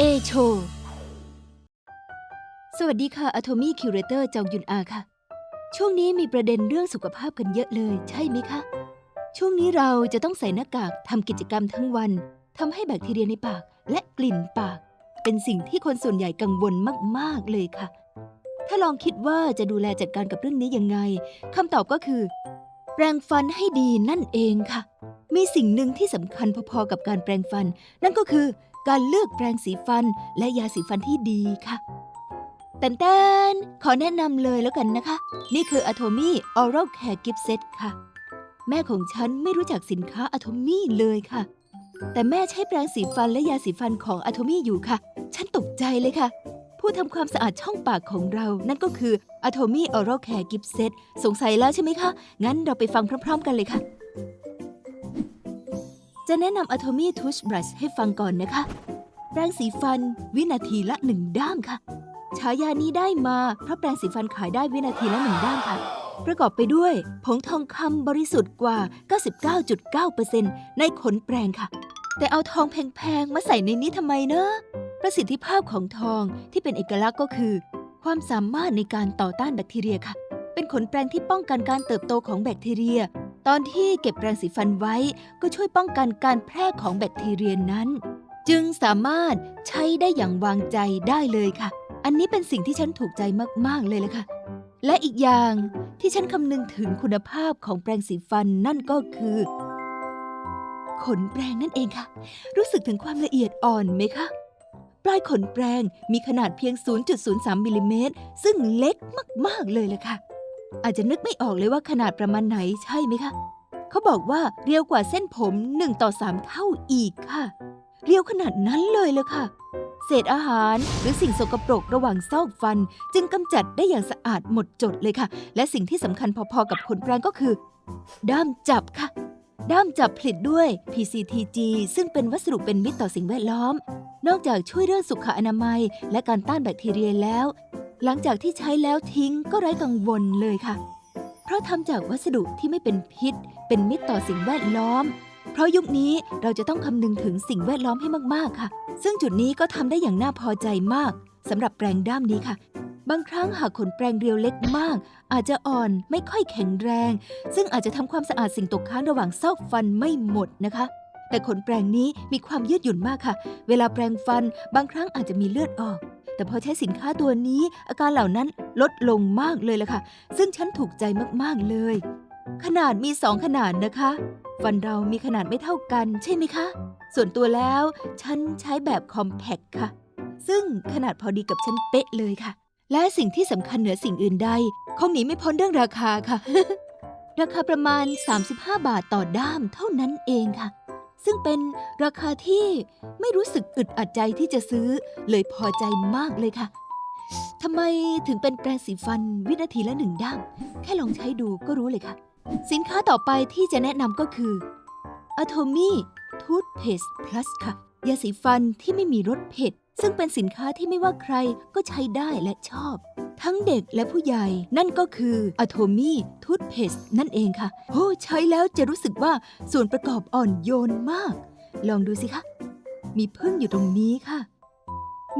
A Show สวัสดีค่ะ Atomy Curator จองยุนอาค่ะ ช่วงนี้มีประเด็นเรื่องสุขภาพกันเยอะเลย ใช่ไหมคะ ช่วงนี้เราจะต้องใส่หน้ากากทำกิจกรรมทั้งวันทำให้แบคทีเรียในปากและกลิ่นปาก เป็นสิ่งที่คนส่วนใหญ่กังวลมาก ๆ เลยค่ะ ถ้าลองคิดว่าจะดูแลจัดการกับเรื่องนี้ยังไงคำตอบก็คือ แปรงฟันให้ดีนั่นเองค่ะ มีสิ่งหนึ่งที่สำคัญพอๆกับการแปรงฟัน นั่นก็คือ การเลือกแปรงสีฟันและยาสีฟันที่ดีค่ะแต่แตนขอแนะนำเลยแล้วกันนะคะ นี่คือ Atomy Oral Care Gift Set ค่ะ แม่ของฉันไม่รู้จักสินค้า Atomy เลยค่ะ แต่แม่ใช้แปรงสีฟันและยาสีฟันของ Atomy อยู่ค่ะ ฉันตกใจเลยค่ะ ผู้ทำความสะอาดช่องปากของเรา นั่นก็คือ Atomy Oral Care Gift Set สงสัยแล้วใช่ไหมคะ งั้นเราไปฟังพร้อม ๆ กันเลยค่ะ จะแนะนำ Atomy Toothbrush ให้ฟังก่อนนะคะ แปรงสีฟันวินาทีละหนึ่งด้ามค่ะ ฉายานี้ได้มาเพราะแปรงสีฟันขายได้วินาทีละหนึ่งด้ามค่ะ ประกอบไปด้วย ผงทองคำบริสุทธิ์กว่า 99.9%ในขนแปรงค่ะ แต่เอาทองแพงๆ มาใส่ในนี้ทำไมเนอะประสิทธิภาพของทองที่เป็นเอกลักษณ์ก็คือ ความสามารถในการต่อต้านแบคทีเรียค่ะ เป็นขนแปรงที่ป้องกันการเติบโตของแบคทีเรีย ตอนที่เก็บแปรงสีฟันไว้ก็ช่วยป้องกันการแพร่ของแบคทีเรียนั้น จึงสามารถใช้ได้อย่างวางใจได้เลยค่ะ อันนี้เป็นสิ่งที่ฉันถูกใจมาก ๆ เลยละค่ะ และอีกอย่างที่ฉันคำนึงถึงคุณภาพของแปรงสีฟันนั่นก็คือ ขนแปรงนั่นเองค่ะ รู้สึกถึงความละเอียดอ่อนไหมคะปลายขนแปรงมีขนาดเพียง 0.03 มิลลิเมตร ซึ่งเล็กมาก ๆ เลยละค่ะ อาจจะนึกไม่ออกเลยว่าขนาดประมาณไหนใช่ไหมคะ เขาบอกว่าเรียวกว่าเส้นผม1ต่อ3เท่าอีกค่ะ เรียวขนาดนั้นเลยเลยค่ะ เศษอาหารหรือสิ่งสกปรกระหว่างซอกฟัน จึงกำจัดได้อย่างสะอาดหมดจดเลยค่ะ และสิ่งที่สำคัญพอๆกับขนแปรงก็คือ ด้ามจับค่ะ ด้ามจับผลิตด้วย PCTG ซึ่งเป็นวัสดุเป็นมิตรต่อสิ่งแวดล้อม นอกจากช่วยเรื่องสุขอนามัย และการต้านแบคทีเรียแล้ว หลังจากที่ใช้แล้วทิ้งก็ไร้กังวลเลยค่ะ เพราะทำจากวัสดุที่ไม่เป็นพิษ เป็นมิตรต่อสิ่งแวดล้อม เพราะยุคนี้เราจะต้องคำนึงถึงสิ่งแวดล้อมให้มากๆค่ะ ซึ่งจุดนี้ก็ทำได้อย่างน่าพอใจมากสำหรับแปรงด้ามนี้ค่ะ บางครั้งหากขนแปรงเรียวเล็กมาก อาจจะอ่อนไม่ค่อยแข็งแรง ซึ่งอาจจะทำความสะอาดสิ่งตกค้างระหว่างซอกฟันไม่หมดนะคะแต่ขนแปรงนี้มีความยืดหยุ่นมากค่ะ เวลาแปรงฟันบางครั้งอาจจะมีเลือดออก แต่พอใช้สินค้าตัวนี้ อาการเหล่านั้นลดลงมากเลยละค่ะ ซึ่งฉันถูกใจมากๆเลย ขนาดมีสองขนาดนะคะ ฟันเรามีขนาดไม่เท่ากันใช่ไหมคะ ส่วนตัวแล้ว ฉันใช้แบบคอมแพคค่ะ ซึ่งขนาดพอดีกับฉันเป๊ะเลยค่ะ และสิ่งที่สำคัญเหนือสิ่งอื่นใดคงหนีไม่พ้นเรื่องราคาค่ะ ราคาประมาณ 35 บาทต่อด้ามเท่านั้นเองค่ะ ซึ่งเป็นราคาที่ไม่รู้สึกอึดอัดใจที่จะซื้อ เลยพอใจมากเลยค่ะทำไมถึงเป็นแปรงสีฟันวินาทีละหนึ่งด้ามแค่ลองใช้ดูก็รู้เลยค่ะ สินค้าต่อไปที่จะแนะนำก็คือ Atomy Toothpaste Plus ค่ะ ยาสีฟันที่ไม่มีรสเผ็ด ซึ่งเป็นสินค้าที่ไม่ว่าใครก็ใช้ได้และชอบ ทั้งเด็กและผู้ใหญ่ นั่นก็คือ Atomy Toothpaste นั่นเองค่ะโอ้ใช้แล้วจะรู้สึกว่าส่วนประกอบอ่อนโยนมาก ลองดูสิคะ มีพึ่งอยู่ตรงนี้ค่ะ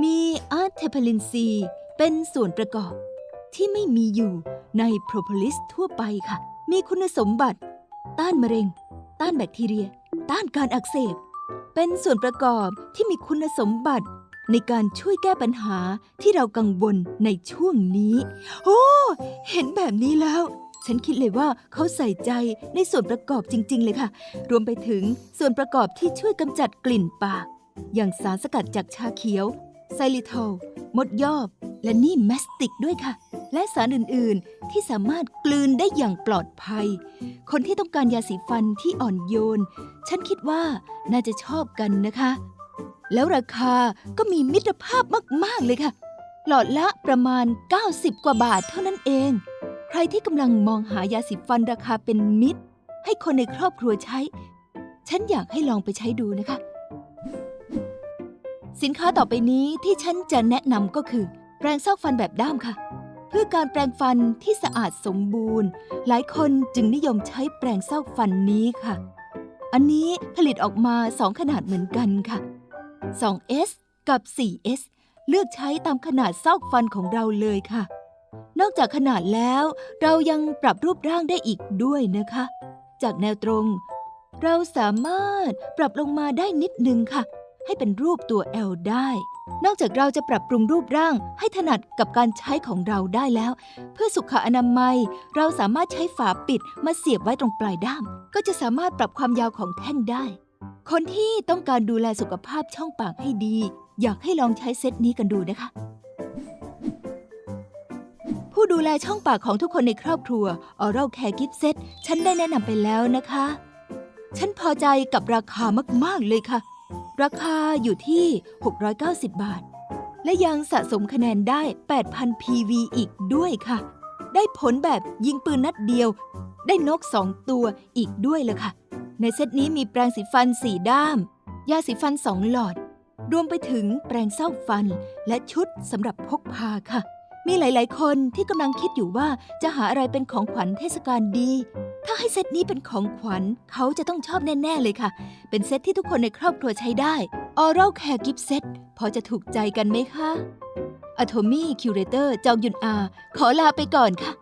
มีอาร์เทพลินซีเป็นส่วนประกอบ ที่ไม่มีอยู่ในโพรโพลิสทั่วไปค่ะ มีคุณสมบัติ ต้านมะเร็ง ต้านแบคทีเรีย ต้านการอักเสบ เป็นส่วนประกอบที่มีคุณสมบัติ ในการช่วยแก้ปัญหาที่เรากังวลในช่วงนี้ โอ้ เห็นแบบนี้แล้ว ฉันคิดเลยว่าเขาใส่ใจในส่วนประกอบจริง ๆ เลยค่ะ รวมไปถึงส่วนประกอบที่ช่วยกำจัดกลิ่นปาก อย่างสารสกัดจากชาเขียว ไซลิโทลมดยอบ และนี่แมสติกด้วยค่ะ และสารอื่น ๆ ที่สามารถกลืนได้อย่างปลอดภัย คนที่ต้องการยาสีฟันที่อ่อนโยน ฉันคิดว่าน่าจะชอบกันนะคะ แล้วราคาก็มีมิตรภาพมาก ๆ เลยค่ะ หลอดละประมาณ 90 กว่าบาทเท่านั้นเอง ใครที่กำลังมองหายาสีฟันราคาเป็นมิตร ให้คนในครอบครัวใช้ ฉันอยากให้ลองไปใช้ดูนะคะ สินค้าต่อไปนี้ที่ฉันจะแนะนำก็คือ แปรงซอกฟันแบบด้ามค่ะ เพื่อการแปรงฟันที่สะอาดสมบูรณ์ หลายคนจึงนิยมใช้แปรงซอกฟันนี้ค่ะ อันนี้ผลิตออกมา2ขนาดเหมือนกันค่ะ 2S กับ 4S เลือกใช้ตามขนาดซอกฟันของเราเลยค่ะ นอกจากขนาดแล้ว เรายังปรับรูปร่างได้อีกด้วยนะคะ จากแนวตรง เราสามารถปรับลงมาได้นิดนึงค่ะ ให้เป็นรูปตัว L ได้ นอกจากเราจะปรับปรุงรูปร่างให้ถนัดกับการใช้ของเราได้แล้ว เพื่อสุขอนามัย เราสามารถใช้ฝาปิดมาเสียบไว้ตรงปลายด้าม ก็จะสามารถปรับความยาวของแท่งได้ คนที่ต้องการดูแลสุขภาพช่องปากให้ดี อยากให้ลองใช้เซตนี้กันดูนะคะ ผู้ดูแลช่องปากของทุกคนในครอบครัว Oral Care Gift Set ฉันได้แนะนำไปแล้วนะคะ ฉันพอใจกับราคามากๆเลยค่ะ ราคาอยู่ที่ 690 บาท และยังสะสมคะแนนได้ 8,000 PV อีกด้วยค่ะ ได้ผลแบบยิงปืนนัดเดียว ได้นก2ตัวอีกด้วยเลยค่ะ ในเซตนี้มีแปรงสีฟัน4ด้าม ยาสีฟัน2หลอด รวมไปถึงแปรงเศร้าฟันและชุดสำหรับพกพาค่ะ มีหลาย ๆ คนที่กำลังคิดอยู่ว่าจะหาอะไรเป็นของขวัญเทศกาลดี ถ้าให้เซตนี้เป็นของขวัญเขาจะต้องชอบแน่ ๆ เลยค่ะ เป็นเซตที่ทุกคนในครอบครัวใช้ได้ Oral Care Gift Set พอจะถูกใจกันไหมคะ Atomy Curator จองยุนอา ขอลาไปก่อนค่ะ